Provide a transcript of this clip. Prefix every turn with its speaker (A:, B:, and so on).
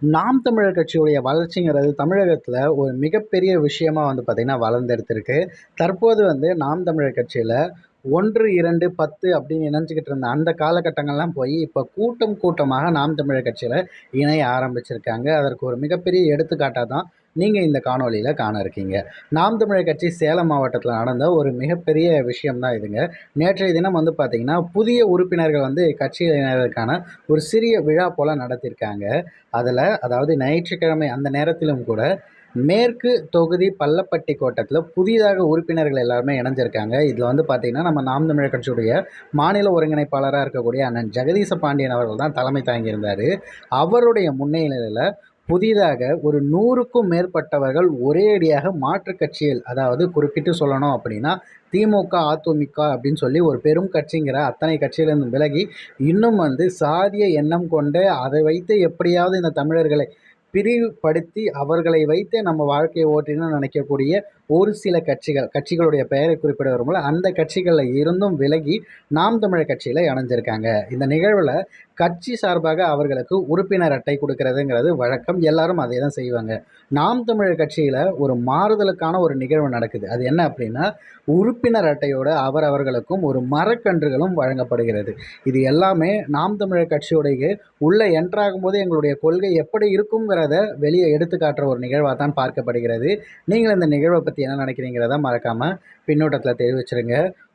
A: நாம் தமிழர் கட்சியுடைய வளர்ச்சிங்கிறது தமிழகத்தில் ஒரு மிகப்பெரிய விஷயமா வந்து பார்த்திங்கன்னா வளர்ந்தெடுத்திருக்கு. தற்போது வந்து நாம் தமிழர் கட்சியில் ஒன்று இரண்டு பத்து அப்படின்னு இணைஞ்சிக்கிட்டு இருந்த அந்த காலகட்டங்கள்லாம் போய் இப்போ கூட்டம் கூட்டமாக நாம் தமிழர் கட்சியில் இணைய ஆரம்பிச்சிருக்காங்க. அதற்கு ஒரு மிகப்பெரிய எடுத்துக்காட்டாக தான் நீங்கள் இந்த காணொளியில் காண இருக்கீங்க. நாம் தமிழர் கட்சி சேலம் மாவட்டத்தில் நடந்த ஒரு மிகப்பெரிய விஷயம்தான் இதுங்க. நேற்றைய தினம் வந்து பார்த்திங்கன்னா புதிய உறுப்பினர்கள் வந்து கட்சியில் இணைவதற்கான ஒரு சிறிய விழா போல் நடத்தியிருக்காங்க அதில் அதாவது ஞாயிற்றுக்கிழமை அந்த நேரத்திலும் கூட மேற்கு தொகுதி பள்ளப்பட்டி கோட்டத்தில் புதிதாக உறுப்பினர்கள் எல்லாருமே இணைஞ்சிருக்காங்க. இதில் வந்து பார்த்திங்கன்னா நம்ம நாம் தமிழர் கட்சியுடைய மாநில ஒருங்கிணைப்பாளராக இருக்கக்கூடிய அண்ணன் ஜெகதீச பாண்டியன் அவர்கள் தான் தலைமை தாங்கியிருந்தார். அவருடைய முன்னிலையில் புதிதாக ஒரு நூறுக்கும் மேற்பட்டவர்கள் ஒரே அடியாக மாற்றுக் கட்சியில் அதாவது குறிப்பிட்டு சொல்லணும் அப்படின்னா திமுக அதிமுக அப்படின்னு சொல்லி ஒரு பெரும் கட்சிங்கிற அத்தனை கட்சியிலிருந்து விலகி இன்னும் வந்து சாதிய எண்ணம் கொண்டு அதை வைத்து எப்படியாவது இந்த தமிழர்களை பிரிவுபடுத்தி அவர்களை வைத்தே நம்ம வாழ்க்கையை ஓட்டினு நினைக்கக்கூடிய ஒரு சில கட்சிகள் கட்சிகளுடைய பெயரை குறிப்பிட வரும்போது அந்த கட்சிகளில் இருந்தும் விலகி நாம் தமிழர் கட்சியில் இணைஞ்சிருக்காங்க. இந்த நிகழ்வில் கட்சி சார்பாக அவர்களுக்கு உறுப்பினர் அட்டை கொடுக்கறதுங்கிறது வழக்கம். எல்லாரும் அதே தான் செய்வாங்க. நாம் தமிழர் கட்சியில் ஒரு மாறுதலுக்கான ஒரு நிகழ்வு நடக்குது. அது என்ன அப்படின்னா உறுப்பினர் அட்டையோடு அவர் அவர்களுக்கும் ஒரு மரக்கன்றுகளும் வழங்கப்படுகிறது. இது எல்லாமே நாம் தமிழர் கட்சியுடைய உள்ளே என்ட்ராகும் போது எங்களுடைய கொள்கை எப்படி இருக்குங்கிறத வெளியே எடுத்து காட்டுற ஒரு நிகழ்வாக தான் பார்க்கப்படுகிறது. நீங்கள் இந்த நிகழ்வை பற்றி என்ன நினைக்கிறீங்கிறத மறக்காமல் பின்னோட்டத்தில் தெரிவிச்சிருங்க.